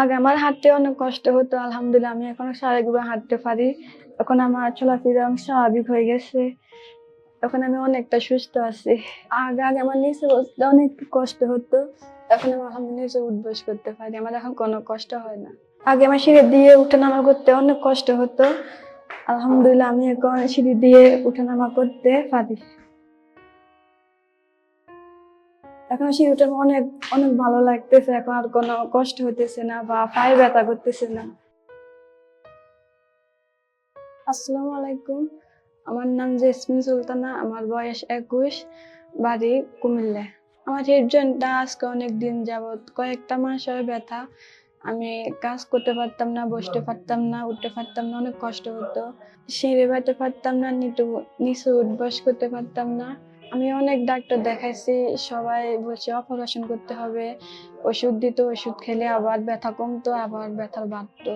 আগে আমার হাঁটতে অনেক কষ্ট হতো, আলহামদুলিল্লাহ আমি এখন স্বাভাবিকভাবে হাঁটতে পারি। এখন আমার চলাফেরা স্বাভাবিক হয়ে গেছে। এখন আমি অনেকটা সুস্থ আছি। আগে আগে আমার নিচে বসতে অনেক কষ্ট হতো। এখন আমি আলহামদুলিল্লাহ নিচে উঠবস করতে পারি, আমার এখন কোনো কষ্ট হয় না। আগে আমার সিঁড়ি দিয়ে উঠে নামা করতে অনেক কষ্ট হতো। আলহামদুলিল্লাহ আমি এখন সিঁড়ি দিয়ে উঠে নামা করতে পারি। এখন সিঁড়িটা অনেক অনেক ভালো লাগতেছে। এখন আর কোনো কষ্ট হইতেছে না বা পায়ে ব্যথা করতেছে না। আসসালামু আলাইকুম। আমার নাম জেসমিন সুলতানা, আমার বয়স একুশ, বাড়ি কুমিল্লা। আমার হৃদযন্ত্রটা আজকে অনেক দিন যাবৎ কয়েকটা মাস হয় ব্যথা। আমি কাজ করতে পারতাম না, বসতে পারতাম না, উঠতে পারতাম না, অনেক কষ্ট হতো। সিঁড়ি বাড়তে পারতাম না, নিচু, নিচে উঠবস করতে পারতাম না। আমি অনেক ডাক্তার দেখাইছি, সবাই বলছে অপারেশন করতে হবে, ওষুধ দিত, ওষুধ খেলে আবার ব্যথা কমতো, আবার ব্যথার বাড়তো।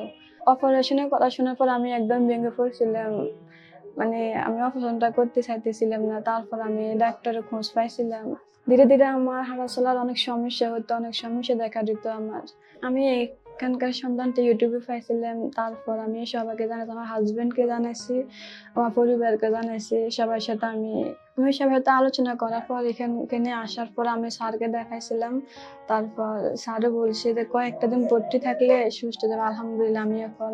অপারেশনের কথা শোনার পর আমি একদম ভেঙে পড়ছিলাম। মানে আমি অপারেশনটা করতে চাইতেছিলাম না, তারপর আমি ডাক্তারের খোঁজ পাইছিলাম। ধীরে ধীরে আমার হাঁটা চলার অনেক সমস্যা হতো, অনেক সমস্যা দেখা দিত আমার। আমি এখানকার সন্ধানটা ইউটিউবে পাইছিলাম, তারপর আমি সবাইকে জানাইছি, আমার হাজবেন্ডকে জানাইছি, আমার পরিবারকে জানাইছি, সবার সাথে আমি আমি সবার সাথে আলোচনা করার পর এখান, এখানে আসার পর আমি স্যারকে দেখাইছিলাম, তারপর স্যারও বলছে যে কয়েকটা দিন ভর্তি থাকলে সুস্থ যাবে আলহামদুলিল্লাহ আমি এখন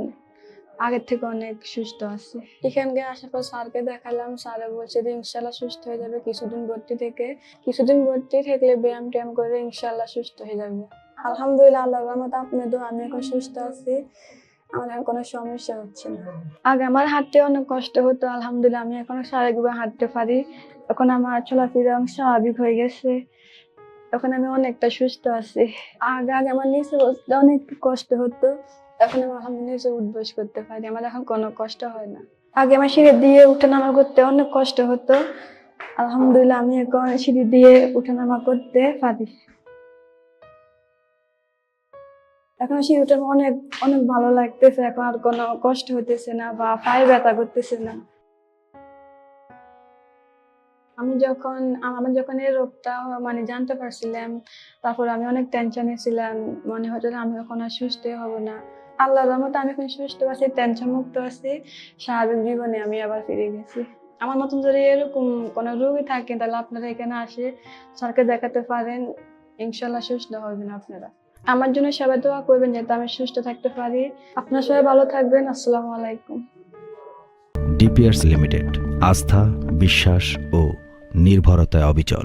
আগের থেকে অনেক সুস্থ আছি। এখানকে আসার পর স্যারকে দেখালাম, স্যারও বলছে যে ইনশাল্লাহ সুস্থ হয়ে যাবে, কিছুদিন ভর্তি থেকে, কিছুদিন ভর্তি থাকলে ব্যায়াম ট্যায়াম করে ইনশাল্লাহ সুস্থ হয়ে যাবে। আলহামদুলিল্লাহ আল্লাহ রহমত আপনি তো আমি এখন সুস্থ আছি। আমার এখন কোনো সমস্যা হচ্ছে না। আগে আমার হাঁটতে অনেক কষ্ট হতো, আলহামদুলিল্লাহ, আমি এখন স্বাভাবিকভাবে হাঁটতে পারি। এখন আমার চলাফেরা স্বাভাবিক হয়ে গেছে। এখন আমি অনেকটা সুস্থ আছি। আগে আগে আমার নিচে বসতে অনেক কষ্ট হতো। এখন আমি আলহামদুলিল্লাহ নিচে উঠবস করতে পারি, আমার এখন কোনো কষ্ট হয় না। আগে আমার সিঁড়ি দিয়ে উঠানামা করতে অনেক কষ্ট হতো। আলহামদুলিল্লাহ, আমি এখন সিঁড়ি দিয়ে উঠে নামা করতে পারি। এখন সিঁড়িটা অনেক অনেক ভালো লাগতেছে, এখন আর কোনো কষ্ট হইতেছে না বা পায়ে ব্যথা করতেছে না। আমি যখন আমার যখন এই রোগটা মানে জানতে পারছিলাম, তারপর আমি অনেক টেনশনে ছিলাম, মনে হতো আমি এখন আর সুস্থ হব না। আল্লাহর রহমতে আমি এখন সুস্থ আছি টেনশন মুক্ত আছি, স্বাভাবিক জীবনে আমি আবার ফিরে গেছি। আমার মতন যদি এরকম কোনো রোগী থাকে, তাহলে আপনারা এখানে আসে সরকার দেখাতে পারেন, ইনশাল্লাহ সুস্থ হবেন আপনারা। আমার জন্য সেবা দোয়া করবেন যাতে আমি সুস্থ থাকতে পারি। আপনার সবাই ভালো থাকবেন, আসসালামু আলাইকুম। ডিপিআরস লিমিটেড, আস্থা, বিশ্বাস ও নির্ভরতায় অবিচল।